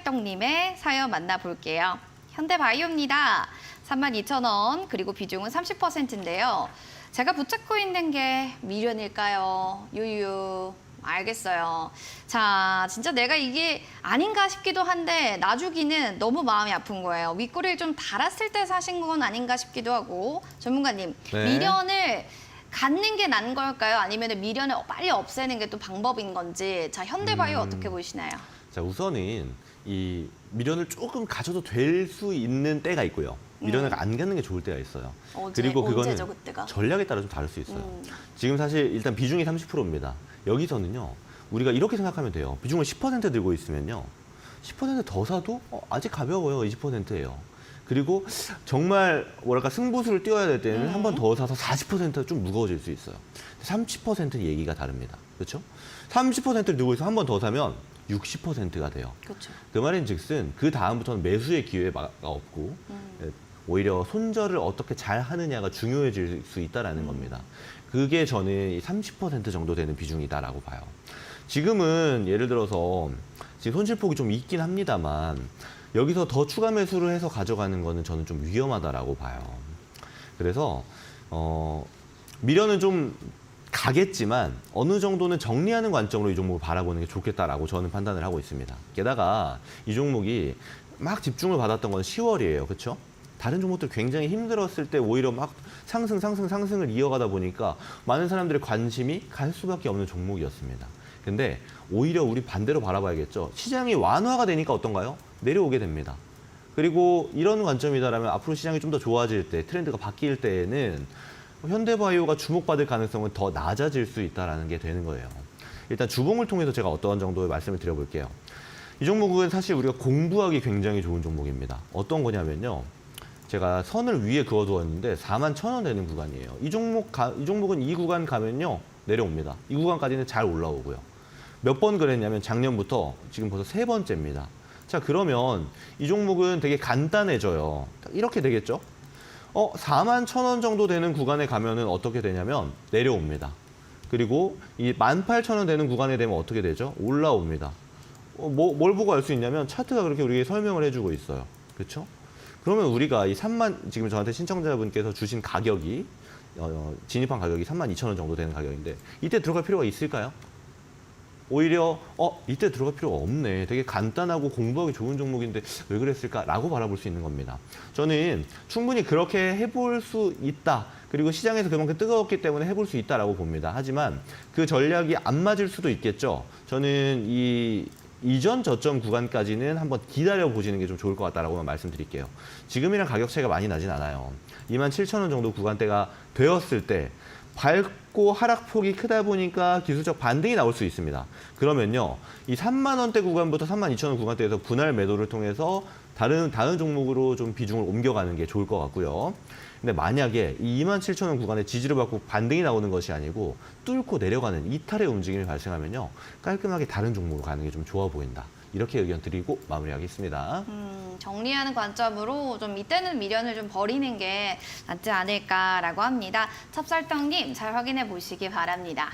찹쌀떡님의 사연 만나볼게요. 현대바이오입니다. 32,000원 그리고 비중은 30%인데요. 제가 붙잡고 있는 게 미련일까요? 유유. 알겠어요. 자, 진짜 내가 이게 아닌가 싶기도 한데 놔주기는 너무 마음이 아픈 거예요. 윗꼬리를 좀 달았을 때 사신 건 아닌가 싶기도 하고 전문가님 네. 미련을 갖는 게 나은 걸까요? 아니면 미련을 빨리 없애는 게 또 방법인 건지 자 현대바이오 음. 어떻게 보시나요? 자 우선은 이 미련을 조금 가져도 될 수 있는 때가 있고요. 미련을 안 갖는 게 좋을 때가 있어요. 음. 언제, 그리고 그거는 언제죠 그때가? 전략에 따라 좀 다를 수 있어요. 음. 지금 사실 일단 비중이 30%입니다. 여기서는요. 우리가 이렇게 생각하면 돼요. 비중을 10% 들고 있으면요. 10%더 사도 어, 아직 가벼워요. 20%예요. 그리고 정말 뭐랄까 승부수를 띄워야 될 때는 음. 한번 더 사서 40%좀 무거워질 수 있어요. 30%는 얘기가 다릅니다. 그렇죠? 30%를 들고 있어 한 번 더 사면 60%가 돼요. 그렇죠. 그 말인즉슨 그 다음부터는 매수의 기회가 없고 음. 예, 오히려 손절을 어떻게 잘 하느냐가 중요해질 수 있다라는 음. 겁니다. 그게 저는 이30% 정도 되는 비중이다라고 봐요. 지금은 예를 들어서 지금 손실폭이 좀 있긴 합니다만 여기서 더 추가 매수를 해서 가져가는 거는 저는 좀 위험하다라고 봐요. 그래서 어 미련은 좀 가겠지만 어느 정도는 정리하는 관점으로 이 종목을 바라보는 게 좋겠다라고 저는 판단을 하고 있습니다. 게다가 이 종목이 막 집중을 받았던 건 10월이에요. 그렇죠? 다른 종목들 굉장히 힘들었을 때 오히려 막 상승 상승 상승을 이어가다 보니까 많은 사람들의 관심이 갈 수밖에 없는 종목이었습니다. 근데 오히려 우리 반대로 바라봐야겠죠. 시장이 완화가 되니까 어떤가요? 내려오게 됩니다. 그리고 이런 관점이다라면 앞으로 시장이 좀 더 좋아질 때 트렌드가 바뀔 때에는 현대바이오가 주목받을 가능성은 더 낮아질 수 있다라는 게 되는 거예요. 일단 주봉을 통해서 제가 어떤 정도의 말씀을 드려볼게요. 이 종목은 사실 우리가 공부하기 굉장히 좋은 종목입니다. 어떤 거냐면요. 제가 선을 위에 그어두었는데 4만 천 원 되는 구간이에요. 이 종목 가, 이 종목은 이 구간 가면요 내려옵니다. 이 구간까지는 잘 올라오고요. 몇 번 그랬냐면 작년부터 지금 벌써 세 번째입니다. 자 그러면 이 종목은 되게 간단해져요. 이렇게 되겠죠? 어 4만 천 원 정도 되는 구간에 가면은 어떻게 되냐면 내려옵니다. 그리고 이 18,000원 되는 구간에 되면 어떻게 되죠? 올라옵니다. 어, 뭐, 뭘 보고 알 수 있냐면 차트가 그렇게 우리에게 설명을 해주고 있어요. 그렇죠? 그러면 우리가 이 3만 지금 저한테 신청자분께서 주신 가격이 어, 진입한 가격이 3만 2천 원 정도 되는 가격인데 이때 들어갈 필요가 있을까요? 오히려 어 이때 들어갈 필요가 없네. 되게 간단하고 공부하기 좋은 종목인데 왜 그랬을까라고 바라볼 수 있는 겁니다. 저는 충분히 그렇게 해볼 수 있다. 그리고 시장에서 그만큼 뜨거웠기 때문에 해볼 수 있다라고 봅니다. 하지만 그 전략이 안 맞을 수도 있겠죠. 저는 이 이전 저점 구간까지는 한번 기다려 보시는 게 좀 좋을 것 같다라고만 말씀드릴게요. 지금이랑 가격 차이가 많이 나진 않아요. 2만 7천 원 정도 구간대가 되었을 때 밝고 하락폭이 크다 보니까 기술적 반등이 나올 수 있습니다. 그러면요, 이 3만 원대 구간부터 3만 2천 원 구간대에서 분할 매도를 통해서 다른 다른 종목으로 좀 비중을 옮겨가는 게 좋을 것 같고요. 근데 만약에 이 2만 7천 원 구간에 지지를 받고 반등이 나오는 것이 아니고 뚫고 내려가는 이탈의 움직임이 발생하면요, 깔끔하게 다른 종목으로 가는 게 좀 좋아 보인다. 이렇게 의견 드리고 마무리하겠습니다. 음, 정리하는 관점으로 좀 이때는 미련을 좀 버리는 게 낫지 않을까라고 합니다. 찹쌀떡님 잘 확인해 보시기 바랍니다.